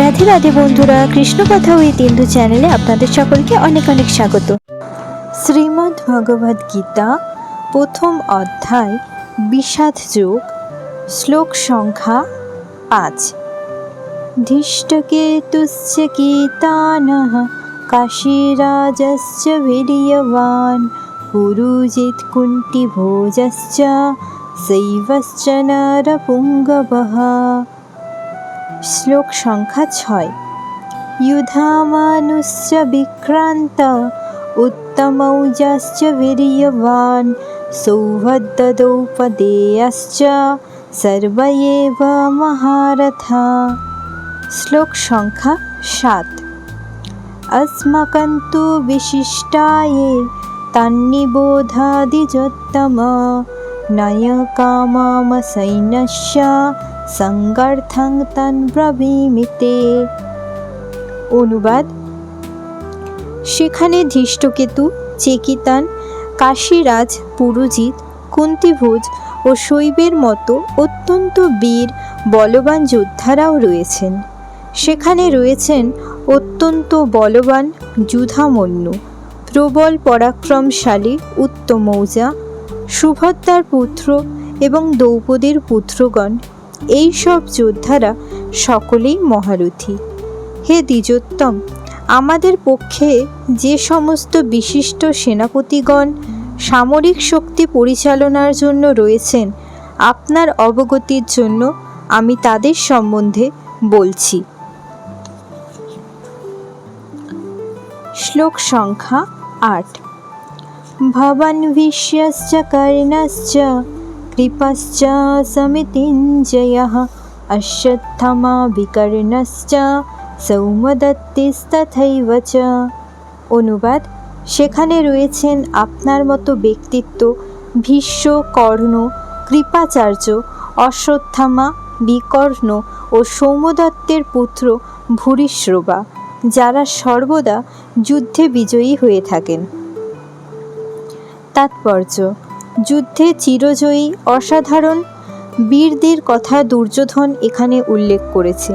রাধে রাধে বন্ধুরা, কৃষ্ণ কথা ওই তিন্দু চ্যানেলে আপনাদের সকলকে অনেক অনেক স্বাগত। শ্রীমদ্ ভগবদ গীতা, প্রথম অধ্যায়, বিষাদ যোগ, শ্লোক সংখ্যা পাঁচ। ধৃষ্টকেতুশ্চ গীতানः কাশীরাজশ্চ বীর্যবান পুরুজিৎ কুন্তিভোজশ্চ শৈবশ্চ নরপুঙ্গবः। শ্লোক সংখ্যা ছয় युधामानुश्च विक्रान्त उत्तमौजाश्च वीर्यवान् सौहद्ददौपदेयश्च सर्व एव महारथा শ্লোক সংখ্যা সাত अस्माकं तु विशिष्टाये तन्निबोधादिजोत्तम नयकामामसैन्यस्य সঙ্গার্থং তন ব্রবীমিতে। অনুবাদ, সেখানে ধৃষ্টকেতু, চেকিতান, কাশীরাজ, পুরুজিৎ, কুন্তিভোজ ও শৈবের মতো অত্যন্ত বীর, বলবান যোদ্ধারাও রয়েছেন। সেখানে রয়েছেন অত্যন্ত বলবান যুধামন্যু, প্রবল পরাক্রমশালী উত্তমৌজা, সুভদ্রার পুত্র এবং দ্রৌপদীর পুত্রগণ। এই সব যোদ্ধারা সকলেই মহারথী। হে দ্বিজোত্তম, আমাদের পক্ষে যে সমস্ত বিশিষ্ট সেনাপতিগণ সামরিক শক্তি পরিচালনার জন্য রয়েছেন, আপনার অবগতির জন্য আমি তাদের সম্বন্ধে বলছি। শ্লোক সংখ্যা আট। ভবন বিশ্বশ্চ কর্ণশ্চ कृपश्च समितिञ्जयः अश्वत्थमा विकर्णश्च সৌমদত্তিস্তথৈব চ অনুবাদ সেখানে রয়েছেন আপনার মতো ব্যক্তিত্ব ভীষ্ম কর্ণ কৃপাচার্য অশ্বত্থামা বিকর্ণ ও সৌমদত্তের পুত্র ভূরিশ্রবা যারা সর্বদা যুদ্ধে বিজয়ী হয়ে থাকেন তাৎপর্য যুদ্ধে চিরজয়ী, অসাধারণ বীরদের কথা দুর্যোধন এখানে উল্লেখ করেছে।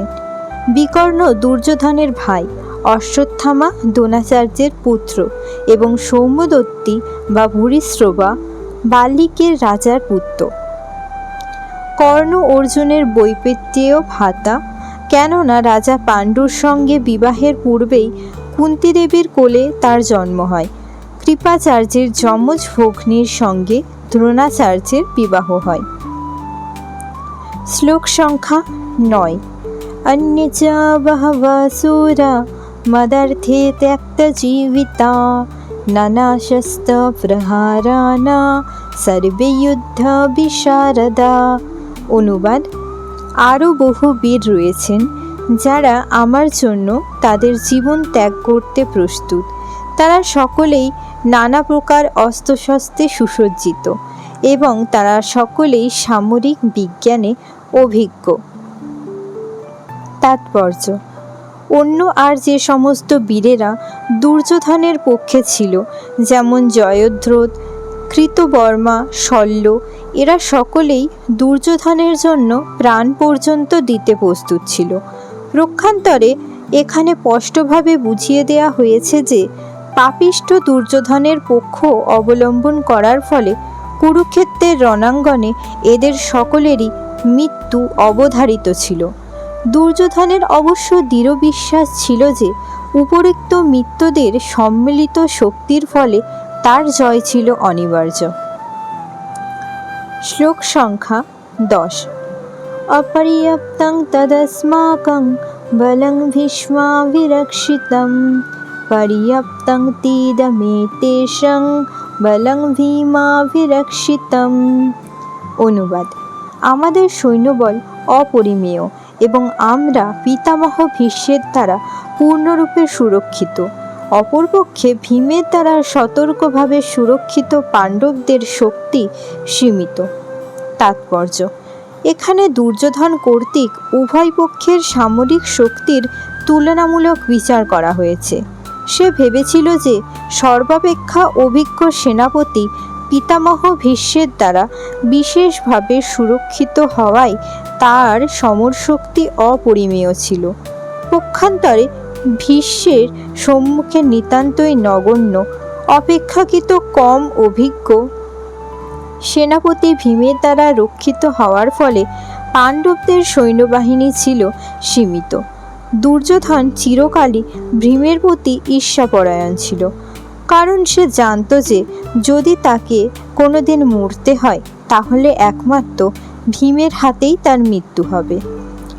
বিকর্ণ দুর্যোধনের ভাই অশ্বত্থামা দ্রোণাচার্যের পুত্র এবং সৌম্যদত্তী বা ভূরিশ্রবা বাল্লিকের রাজার পুত্র। কর্ণ অর্জুনের বৈপেত্তীয় ভাতা, কেননা রাজা পাণ্ডুর সঙ্গে বিবাহের পূর্বেই কুন্তিদেবীর কোলে তার জন্ম হয়। কৃপাচার্যের যমজ ভগ্নির সঙ্গে দ্রোণাচার্যের বিবাহ হয়। শ্লোক সংখ্যা নয়। অন্য বহবাসুরা মদর্থে ত্যক্তজীবিতা নানাশস্ত্র প্রহারানা সর্বে যুদ্ধ বিশারদা। অনুবাদ, আরও বহু বীর রয়েছেন যারা আমার জন্য তাদের জীবন ত্যাগ করতে প্রস্তুত। তারা সকলেই নানা প্রকার অস্ত্রশস্ত্রে সুসজ্জিত এবং তারা সকলেই সামরিক বিজ্ঞানে অভিজ্ঞ। তাৎপর্য, অন্য আর যে সমস্ত বীরেরা দুর্যোধনের পক্ষে ছিল, যেমন জয়দ্রথ, কৃতবর্মা, শল্য, এরা সকলেই দুর্যোধনের জন্য প্রাণ পর্যন্ত দিতে প্রস্তুত ছিল। রক্ষান্তরে এখানে স্পষ্টভাবে বুঝিয়ে দেয়া হয়েছে যে পাপিষ্ঠ দুর্যোধনের পক্ষ অবলম্বন করার ফলে কুরুক্ষেত্রের রণাঙ্গনে এদের সকলেরই মৃত্যু অবধারিত ছিল। দুর্যোধনের অবশ্য দৃঢ় বিশ্বাস ছিল যে উপরিক্ত মৃত্যুদের সম্মিলিত শক্তির ফলে তার জয় ছিল অনিবার্য। শ্লোক সংখ্যা দশ। অপর্যাপ্তং তদস্মাকং বলং ভীষ্মাভিরক্ষিতম पर्याप्तं तीदमेतेषं বলং ভীমাভিরক্ষিতম অনুবাদ আমাদের সৈন্যবল অপরিমেয় এবং আমরা পিতামহ ভীষ্মের দ্বারা পূর্ণরূপে সুরক্ষিত অপরপক্ষে ভীমের দ্বারা সতর্কভাবে সুরক্ষিত পাণ্ডবদের শক্তি সীমিত তাৎপর্য এখানে দুর্যোধন কর্তৃক উভয় পক্ষের সামরিক শক্তির তুলনামূলক বিচার করা হয়েছে সে ভেবেছিল যে সর্বাপেক্ষা অভিজ্ঞ সেনাপতি পিতামহ ভীষ্মের দ্বারা বিশেষভাবে সুরক্ষিত হওয়ায় তার সমরশক্তি অপরিমেয় ছিল। পক্ষান্তরে ভীষ্মের সম্মুখে নিতান্তই নগণ্য, অপেক্ষাকৃত কম অভিজ্ঞ সেনাপতি ভীমের দ্বারা রক্ষিত হওয়ার ফলে পাণ্ডবদের সৈন্যবাহিনী ছিল সীমিত। দুর্যোধন চিরকালই ভীমের প্রতি ঈর্ষাপরায়ণ ছিল, কারণ সে জানতো যে যদি তাকে কোনোদিন মরতে হয়, তাহলে একমাত্র ভীমের হাতেই তার মৃত্যু হবে।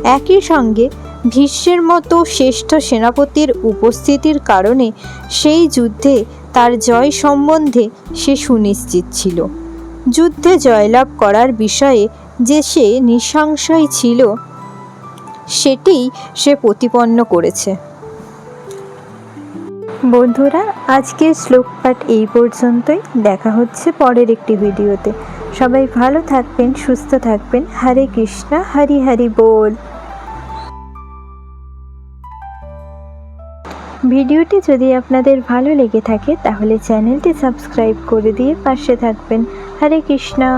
একই সঙ্গে ভীষ্মের মতো শ্রেষ্ঠ সেনাপতির উপস্থিতির কারণে সেই যুদ্ধে তার জয় সম্বন্ধে সে সুনিশ্চিত ছিল। যুদ্ধে জয়লাভ করার বিষয়ে যে সে নিঃসংশয় ছিল সেটিই সে প্রতিপন্ন করেছে। বন্ধুরা, আজকের শ্লোক পাঠ এই পর্যন্তই। দেখা হচ্ছে পরের একটি ভিডিওতে। সবাই ভালো থাকবেন, সুস্থ থাকবেন। হরে কৃষ্ণা, হরি হরি বল। ভিডিওটি যদি আপনাদের ভালো লেগে থাকে, তাহলে চ্যানেলটি সাবস্ক্রাইব করে দিয়ে পাশে থাকবেন। হরে কৃষ্ণা।